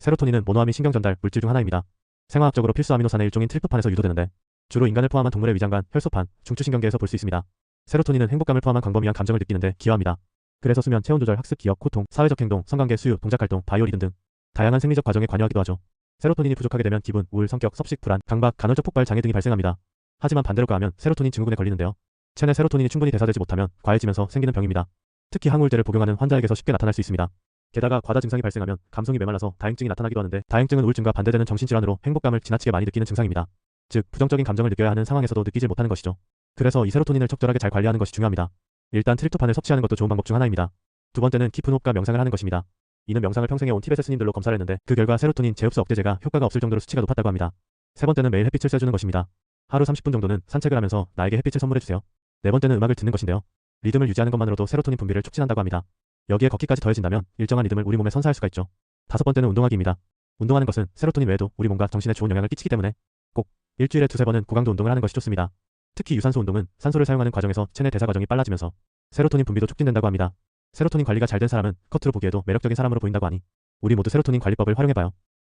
세로토닌은 모노아민 신경 전달 물질 중 하나입니다. 생화학적으로 필수 아미노산의 일종인 트리프판에서 유도되는데 주로 인간을 포함한 동물의 위장관, 혈소판, 중추신경계에서 볼 수 있습니다. 세로토닌은 행복감을 포함한 광범위한 감정을 느끼는데 기여합니다. 그래서 수면, 체온 조절, 학습, 기억, 고통, 사회적 행동, 성관계, 수유, 동작 활동, 바이오 리듬 등 다양한 생리적 과정에 관여하기도 하죠. 세로토닌이 부족하게 되면 기분, 우울, 성격, 섭식, 불안, 강박, 간헐적 폭발 장애 등이 발생합니다. 하지만 반대로 가하면 세로토닌 증후군에 걸리는데요. 체내 세로토닌이 충분히 대사되지 못하면 과해지면서 생기는 병입니다. 특히 항우울제를 복용하는 환자에게서 쉽게 나타날 수 있습니다. 게다가 과다 증상이 발생하면 감성이 메말라서 다행증이 나타나기도 하는데 다행증은 우울증과 반대되는 정신질환으로 행복감을 지나치게 많이 느끼는 증상입니다. 즉 부정적인 감정을 느껴야 하는 상황에서도 느끼질 못하는 것이죠. 그래서 이 세로토닌을 적절하게 잘 관리하는 것이 중요합니다. 일단 트립토판을 섭취하는 것도 좋은 방법 중 하나입니다. 두 번째는 깊은 호흡과 명상을 하는 것입니다. 이는 명상을 평생 해온 티베트 스님들로 검사를 했는데 그 결과 세로토닌 재흡수 억제제가 효과가 없을 정도로 수치가 높았다고 합니다. 세 번째는 매일 햇빛을 쐬주는 것입니다. 하루 30분 정도는 산책을 하면서 나에게 햇빛을 선물해주세요. 네 번째는 음악을 듣는 것인데요. 리듬을 유지하는 것만으로도 세로토닌 분비를 촉진한다고 합니다. 여기에 걷기까지 더해진다면 일정한 리듬을 우리 몸에 선사할 수가 있죠. 다섯 번째는 운동하기입니다. 운동하는 것은 세로토닌 외에도 우리 몸과 정신에 좋은 영향을 끼치기 때문에 꼭 일주일에 두세 번은 고강도 운동을 하는 것이 좋습니다. 특히 유산소 운동은 산소를 사용하는 과정에서 체내 대사 과정이 빨라지면서 세로토닌 분비도 촉진된다고 합니다. 세로토닌 관리가 잘 된 사람은 겉으로 보기에도 매력적인 사람으로 보인다고 하니 우리 모두 세로토닌 관리법을 활용해봐요.